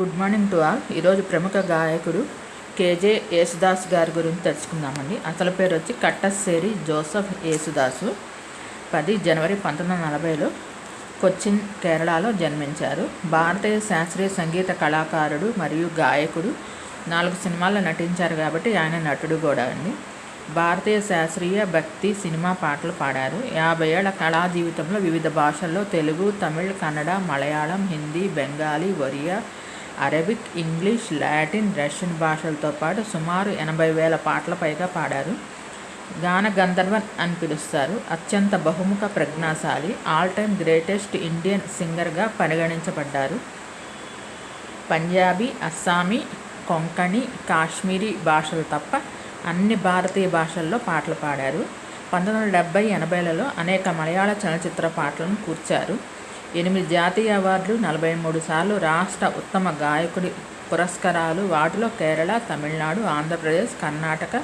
Good morning to all. ఈరోజు ప్రముఖ గాయకుడు కేజే యేసుదాస్ గారి గురించి తెలుసుకుందామండి. అసలు పేరు వచ్చి కట్టస్సేరి జోసఫ్ యేసుదాసు. పది జనవరి పంతొమ్మిది వందల నలభైలో కొచ్చిన్ కేరళలో జన్మించారు. భారతీయ శాస్త్రీయ సంగీత కళాకారుడు మరియు గాయకుడు. నాలుగు సినిమాల్లో నటించారు కాబట్టి ఆయన నటుడు కూడా అండి. భారతీయ శాస్త్రీయ భక్తి సినిమా పాటలు పాడారు. యాభై ఏళ్ళ కళా జీవితంలో వివిధ భాషల్లో Telugu Tamil Kannada Malayalam Hindi Bengali Oriya Arabic English Latin Russian భాషలతో పాటు సుమారు ఎనభై వేల పాటల పైగా పాడారు. గాన గంధర్వన్ అని పిలుస్తారు. అత్యంత బహుముఖ ప్రజ్ఞాశాలి ఆల్ టైమ్ గ్రేటెస్ట్ ఇండియన్ సింగర్గా పరిగణించబడ్డారు. పంజాబీ అస్సామీ కొంకణి కాశ్మీరీ భాషలు తప్ప అన్ని భారతీయ భాషల్లో పాటలు పాడారు. పంతొమ్మిది వందల డెబ్బై ఎనభైలలో అనేక మలయాళ చలనచిత్ర పాటలను కూర్చారు. ఎనిమిది జాతీయ అవార్డులు నలభై మూడు సార్లు రాష్ట్ర ఉత్తమ గాయకుడి పురస్కారాలు. వాటిలో కేరళ తమిళనాడు ఆంధ్రప్రదేశ్ కర్ణాటక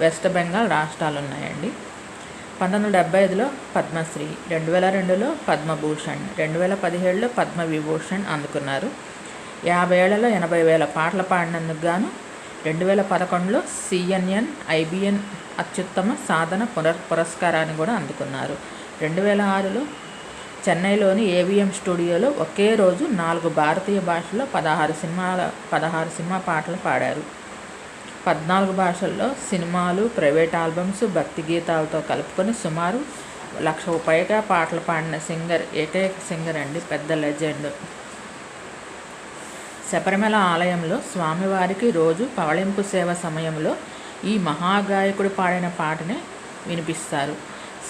వెస్ట్ బెంగాల్ రాష్ట్రాలు ఉన్నాయండి పంతొమ్మిది వందల డెబ్బై ఐదులో పద్మశ్రీ రెండు వేల రెండులో పద్మభూషణ్ రెండు వేల పదిహేడులో పద్మవిభూషణ్ అందుకున్నారు. యాభై ఏళ్ళలో ఎనభై వేల పాటలు పాడినందుకు గాను రెండు వేల పదకొండులో సిఎన్ఎన్ ఐబిఎన్ అత్యుత్తమ సాధన పునర్ పురస్కారాన్ని కూడా అందుకున్నారు. రెండు వేల ఆరులో చెన్నైలోని ఏవిఎం స్టూడియోలో ఒకే రోజు నాలుగు భారతీయ భాషల్లో పదహారు సినిమాల పదహారు సినిమా పాటలు పాడారు. పద్నాలుగు భాషల్లో సినిమాలు ప్రైవేట్ ఆల్బమ్స్ భక్తి గీతాలతో కలుపుకొని సుమారు లక్ష పైగా పాటలు పాడిన సింగర్ ఏకైక సింగర్ అండి పెద్ద లెజెండ్. శబరిమల ఆలయంలో స్వామివారికి రోజు పవళింపు సేవ సమయంలో ఈ మహాగాయకుడు పాడిన పాటనే వినిపిస్తారు.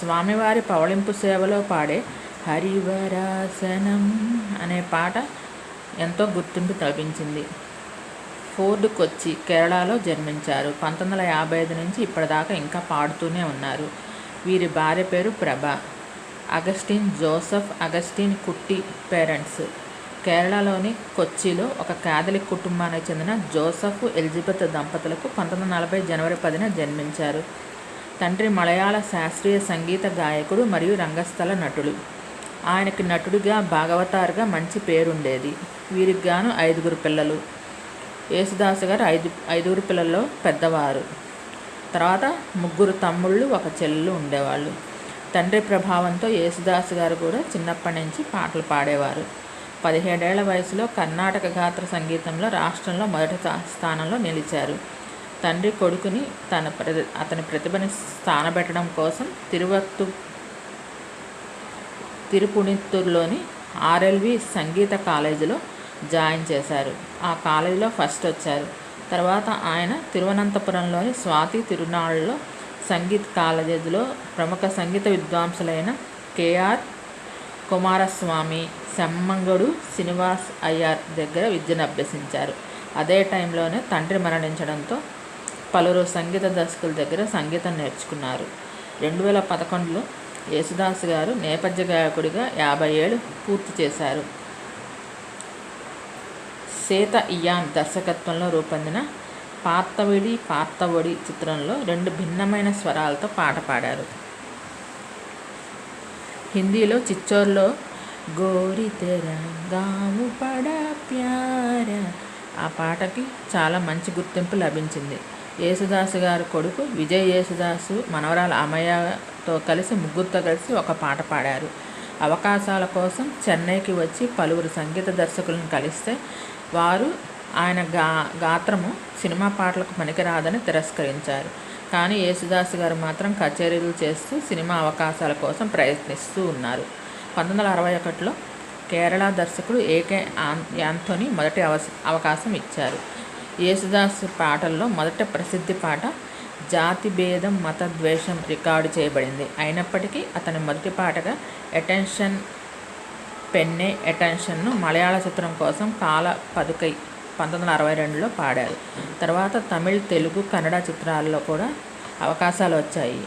స్వామివారి పవళింపు సేవలో పాడే హరివరాసనం అనే పాట ఎంతో గుర్తింపు తలపించింది. ఫోర్డ్ కొచ్చి కేరళలో జన్మించారు. పంతొమ్మిది వందల యాభై ఐదు నుంచి ఇప్పటిదాకా ఇంకా పాడుతూనే ఉన్నారు. వీరి భార్య పేరు Prabha. Augustine Joseph Augustine Kutty parents. కేరళలోని కొచ్చిలో ఒక కేథలిక్ కుటుంబానికి చెందిన జోసఫ్ ఎలిజబెత్ దంపతులకు పంతొమ్మిది నలభై జనవరి పదిన జన్మించారు. తండ్రి మలయాళ శాస్త్రీయ సంగీత గాయకుడు మరియు రంగస్థల నటుడు ఆయనకి నటుడిగా భాగవతారుగా మంచి పేరుండేది. వీరికి గాను ఐదుగురు పిల్లలు. యేసుదాసు గారు ఐదు ఐదుగురు పిల్లల్లో పెద్దవారు. తర్వాత ముగ్గురు తమ్ముళ్ళు ఒక చెల్లెలు ఉండేవాళ్ళు. తండ్రి ప్రభావంతో యేసుదాసు గారు కూడా చిన్నప్పటి నుంచి పాటలు పాడేవారు. పదిహేడేళ్ళ వయసులో కర్ణాటక గాత్ర సంగీతంలో రాష్ట్రంలో మొదటి స్థానంలో నిలిచారు. తండ్రి కొడుకుని తన ప్రతి అతని ప్రతిభని స్థానబెట్టడం కోసం తిరువత్తు తిరుపుణిత్తూరులోని ఆర్ఎల్వి సంగీత కాలేజీలో జాయిన్ చేశారు. ఆ కాలేజీలో ఫస్ట్ వచ్చారు. తర్వాత ఆయన తిరువనంతపురంలోని స్వాతి తిరునాళ్ళలో సంగీత్ కాలేజీలో ప్రముఖ సంగీత విద్వాంసులైన కేఆర్ కుమారస్వామి సెమ్మంగడు శ్రీనివాస్ అయ్యార్ దగ్గర విద్యను అభ్యసించారు. అదే టైంలోనే తండ్రి మరణించడంతో పలువురు సంగీత దర్శకుల దగ్గర సంగీతం నేర్చుకున్నారు. రెండు వేల పదకొండులో యేసుదాస్ గారు నేపథ్య గాయకుడిగా యాభై ఏళ్ళు పూర్తి చేశారు. సీత ఇయాన్ దర్శకత్వంలో రూపొందిన పార్తవిడి పార్తవడి చిత్రంలో రెండు భిన్నమైన స్వరాలతో పాట పాడారు. హిందీలో చిచ్చోర్లో గోరి తెరంగాము పడ ప్యార ఆ పాటకి చాలా మంచి గుర్తింపు లభించింది. యేసుదాసు గారి కొడుకు విజయ్ యేసుదాసు మనవరాలు తో కలిసి ముగ్గురితో కలిసి ఒక పాట పాడారు. అవకాశాల కోసం చెన్నైకి వచ్చి పలువురు సంగీత దర్శకులను కలిస్తే వారు ఆయన గా గాత్రము సినిమా పాటలకు పనికిరాదని తిరస్కరించారు. కానీ యేసుదాస్ గారు మాత్రం కచేరీలు చేస్తూ సినిమా అవకాశాల కోసం ప్రయత్నిస్తూ ఉన్నారు. పంతొమ్మిది వందల అరవై ఒకటిలో కేరళ దర్శకుడు ఏకే యాంథోని మొదటి అవ అవకాశం ఇచ్చారు. యేసుదాస్ పాటల్లో మొదటి ప్రసిద్ధి పాట జాతి భేదం మత ద్వేషం రికార్డు చేయబడింది. అయినప్పటికీ అతని మొదటి పాటగా అటెన్షన్ పెన్నే అటెన్షన్ను మలయాళ చిత్రం కోసం కాల పదుకై పంతొమ్మిది వందల అరవై రెండులో పాడారు. తర్వాత తమిళ్ తెలుగు కన్నడ చిత్రాల్లో కూడా అవకాశాలు వచ్చాయి.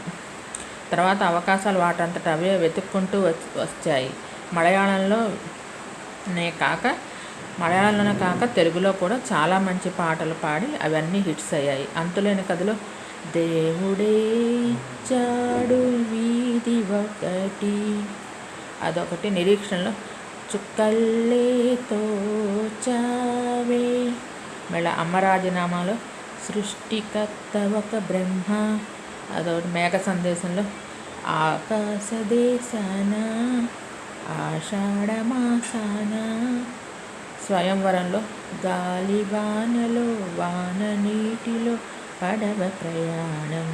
తర్వాత అవకాశాలు వాటంతట అవే వెతుక్కుంటూ వచ్చాయి. మలయాళంలోనే కాక మలయాళంలోనే కాక తెలుగులో కూడా చాలా మంచి పాటలు పాడి అవన్నీ హిట్స్ అయ్యాయి. అంతులేని కథలో దేవుడే ఇచ్చాడు వీధి ఒకటి. అదొకటి నిరీక్షణలో. చుక్కల్లే తోచావే. మళ్ళీ అమ్మరాజనామాలో సృష్టికర్త ఒక బ్రహ్మ. అదొకటి మేఘ సందేశంలో. ఆకాశ దేశాన ఆషాఢమాసాన. స్వయంవరంలో గాలి వానలో వాన నీటిలో పడవ ప్రయాణం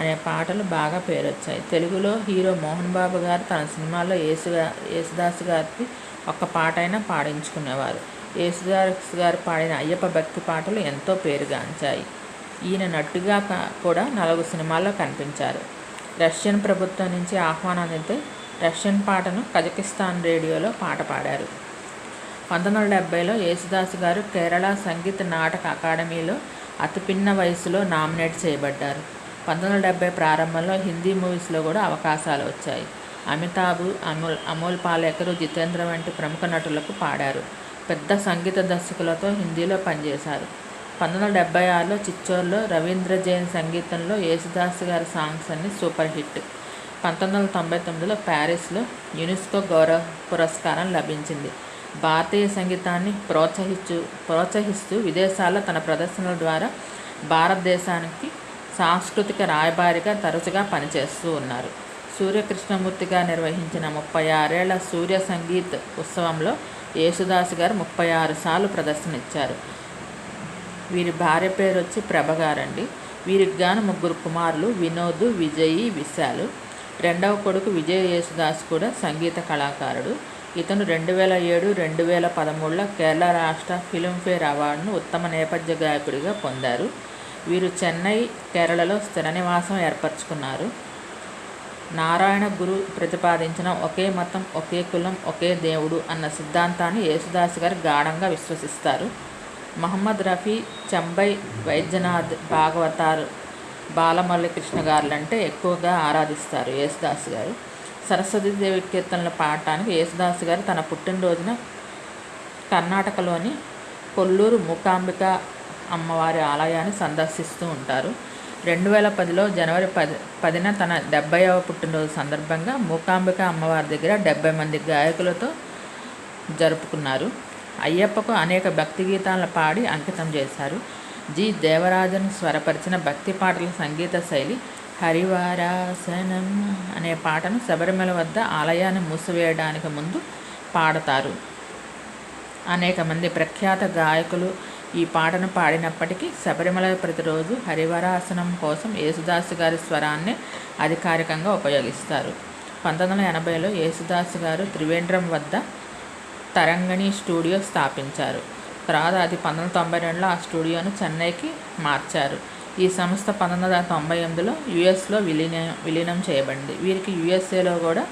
అనే పాటలు బాగా పేరొచ్చాయి. తెలుగులో హీరో మోహన్ బాబు గారు తన సినిమాల్లో యేసు యేసుదాస్ గారికి ఒక్క పాట అయినా పాడించుకునేవారు. యేసుదాస్ గారు పాడిన అయ్యప్ప భక్తి పాటలు ఎంతో పేరుగాంచాయి. ఈయన నటుగా కూడా నలుగు సినిమాల్లో కనిపించారు. రష్యన్ ప్రభుత్వం నుంచి ఆహ్వానం అయితే రష్యన్ పాటను కజకిస్తాన్ రేడియోలో పాట పాడారు. పంతొమ్మిది వందల డెబ్బైలో యేసుదాస్ గారు కేరళ సంగీత నాటక అకాడమీలో అతి పిన్న వయసులో నామినేట్ చేయబడ్డారు. పంతొమ్మిది వందల డెబ్బై ప్రారంభంలో హిందీ మూవీస్లో కూడా అవకాశాలు వచ్చాయి. అమితాబ్ అమోల్ అమోల్ పాలేకర్ జితేంద్ర వంటి ప్రముఖ నటులకు పాడారు. పెద్ద సంగీత దర్శకులతో హిందీలో పనిచేశారు. పంతొమ్మిది వందల డెబ్బై ఆరులో చిచ్చోర్లో రవీంద్ర జైన్ సంగీతంలో యేసుదాస్ గారి సాంగ్స్ అన్ని సూపర్ హిట్. పంతొమ్మిది వందల తొంభై తొమ్మిదిలో ప్యారిస్లో యునెస్కో గౌరవ పురస్కారం లభించింది. భారతీయ సంగీతాన్ని ప్రోత్సహించు ప్రోత్సహిస్తూ విదేశాల్లో తన ప్రదర్శనల ద్వారా భారతదేశానికి సాంస్కృతిక రాయబారిగా తరచుగా పనిచేస్తూ ఉన్నారు. సూర్యకృష్ణమూర్తిగా నిర్వహించిన ముప్పై ఆరేళ్ళ సూర్య సంగీత్ ఉత్సవంలో యేసుదాస్ గారు ముప్పై ఆరు సార్లు ప్రదర్శన ఇచ్చారు వీరి భార్య పేరు వచ్చి ప్రభగారండి. వీరికి గాను ముగ్గురు కుమారులు వినోద్ విజయ్ విశాలు. రెండవ కొడుకు విజయ్ యేసుదాస్ కూడా సంగీత కళాకారుడు. ఇతను రెండు వేల ఏడు రెండు వేల పదమూడులో కేరళ రాష్ట్ర ఫిల్మ్ఫేర్ అవార్డును ఉత్తమ నేపథ్య గాయకుడిగా పొందారు. వీరు చెన్నై కేరళలో స్థిర నివాసం ఏర్పరచుకున్నారు. నారాయణ గురు ప్రతిపాదించిన ఒకే మతం ఒకే కులం ఒకే దేవుడు అన్న సిద్ధాంతాన్ని యేసుదాస్ గారు గాఢంగా విశ్వసిస్తారు. మహమ్మద్ రఫీ చెంబై వైద్యనాథ్ భాగవతార్ బాలమల్లికృష్ణ గారులంటే ఎక్కువగా ఆరాధిస్తారు యేసుదాస్ గారు. సరస్వతీదేవి కీర్తనలు పాడటానికి యేసుదాస్ గారు తన పుట్టినరోజున కర్ణాటకలోని కొల్లూరు మూకాంబిక అమ్మవారి ఆలయాన్ని సందర్శిస్తూ ఉంటారు. రెండు వేల పదిలో జనవరి పది పదిన తన డెబ్బైవ పుట్టినరోజు సందర్భంగా మూకాంబిక అమ్మవారి దగ్గర డెబ్బై మంది గాయకులతో జరుపుకున్నారు. అయ్యప్పకు అనేక భక్తి గీతాలను పాడి అంకితం చేశారు. జి. దేవరాజన్ స్వరపరిచిన భక్తి పాటల సంగీత శైలి హరివారాసనం అనే పాటను శబరిమల వద్ద ఆలయాన్ని మూసివేయడానికి ముందు పాడతారు. అనేక మంది ప్రఖ్యాత గాయకులు ఈ పాటను పాడినప్పటికీ శబరిమల ప్రతిరోజు హరివరాసనం కోసం యేసుదాసు గారి స్వరాన్ని అధికారికంగా ఉపయోగిస్తారు. పంతొమ్మిది వందల ఎనభైలో యేసుదాస్ గారు త్రివేంద్రం వద్ద తరంగణి స్టూడియో స్థాపించారు. తర్వాత అది పంతొమ్మిది వందల తొంభై రెండులో ఆ స్టూడియోను చెన్నైకి మార్చారు. ఈ సంస్థ పంతొమ్మిది వందల తొంభై ఎనిమిదిలో యుఎస్లో విలీనం విలీనం చేయబడింది. వీరికి యుఎస్ఏలో కూడా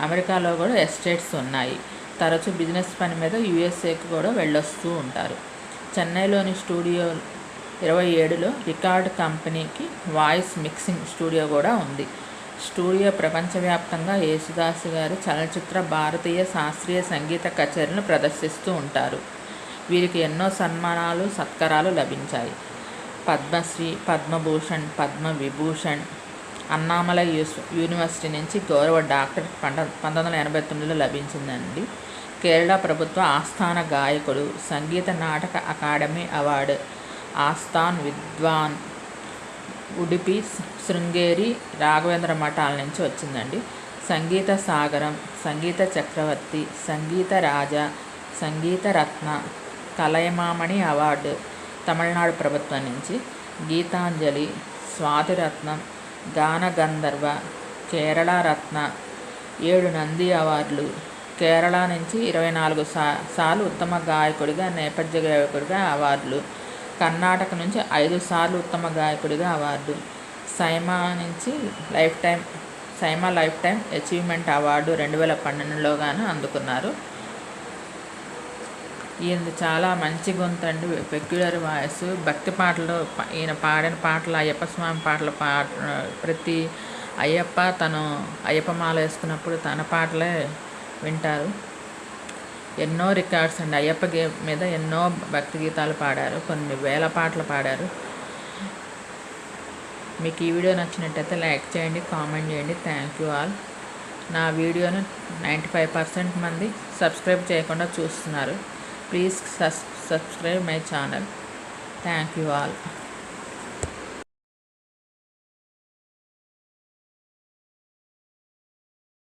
అమెరికాలో కూడా ఎస్టేట్స్ ఉన్నాయి. తరచూ బిజినెస్ పని మీద యుఎస్ఏకి కూడా వెళ్ళొస్తూ ఉంటారు. చెన్నైలోని స్టూడియో ఇరవై ఏడులో రికార్డ్ కంపెనీకి వాయిస్ మిక్సింగ్ స్టూడియో కూడా ఉంది. స్టూడియో ప్రపంచవ్యాప్తంగా యేసుదాస్ గారి చలనచిత్ర భారతీయ శాస్త్రీయ సంగీత కచేరీలను ప్రదర్శిస్తూ ఉంటారు. వీరికి ఎన్నో సన్మానాలు సత్కారాలు లభించాయి. పద్మశ్రీ పద్మభూషణ్ పద్మ విభూషణ్ యూనివర్సిటీ నుంచి గౌరవ డాక్టర్ పంట పంతొమ్మిది వందల ఎనభై తొమ్మిదిలో లభించిందండి. కేరళ ప్రభుత్వ ఆస్థాన గాయకుడు సంగీత నాటక అకాడమీ అవార్డు ఆస్థాన్ విద్వాన్ ఉడిపి శృంగేరి రాఘవేంద్ర మఠాల నుంచి వచ్చిందండి. సంగీత సాగరం సంగీత చక్రవర్తి సంగీత రాజా సంగీత రత్న కలయమామణి అవార్డు తమిళనాడు ప్రభుత్వం నుంచి గీతాంజలి స్వాతిరత్నం గాన గంధర్వ కేరళ రత్న ఏడు నంది అవార్డులు. కేరళ నుంచి ఇరవై నాలుగు సా సార్లు ఉత్తమ గాయకుడిగా నేపథ్య గాయకుడిగా అవార్డులు. కర్ణాటక నుంచి ఐదు సార్లు ఉత్తమ గాయకుడిగా అవార్డు. సైమా నుంచి lifetime SIIMA lifetime achievement award రెండు వేల పన్నెండులో గాను అందుకున్నారు. ఈయన చాలా మంచి గొంతు అండి. పెక్యులర్ వాయిస్ భక్తి పాటలు ఈయన పాడిన పాటలు అయ్యప్ప స్వామి పాటలు పా ప్రతి అయ్యప్ప తను అయ్యప్ప మాల వేసుకున్నప్పుడు తన పాటలే వింటారు. ఎన్నో రికార్డ్స్ అండి. అయ్యప్ప గే మీద ఎన్నో భక్తి గీతాలు పాడారు. కొన్ని వేల పాటలు పాడారు. మీకు ఈ వీడియో నచ్చినట్టయితే లైక్ చేయండి కామెంట్ చేయండి. Thank you all. నా వీడియోను నైంటీ ఫైవ్ పర్సెంట్ మంది సబ్స్క్రైబ్ చేయకుండా చూస్తున్నారు. Please subscribe my channel thank you all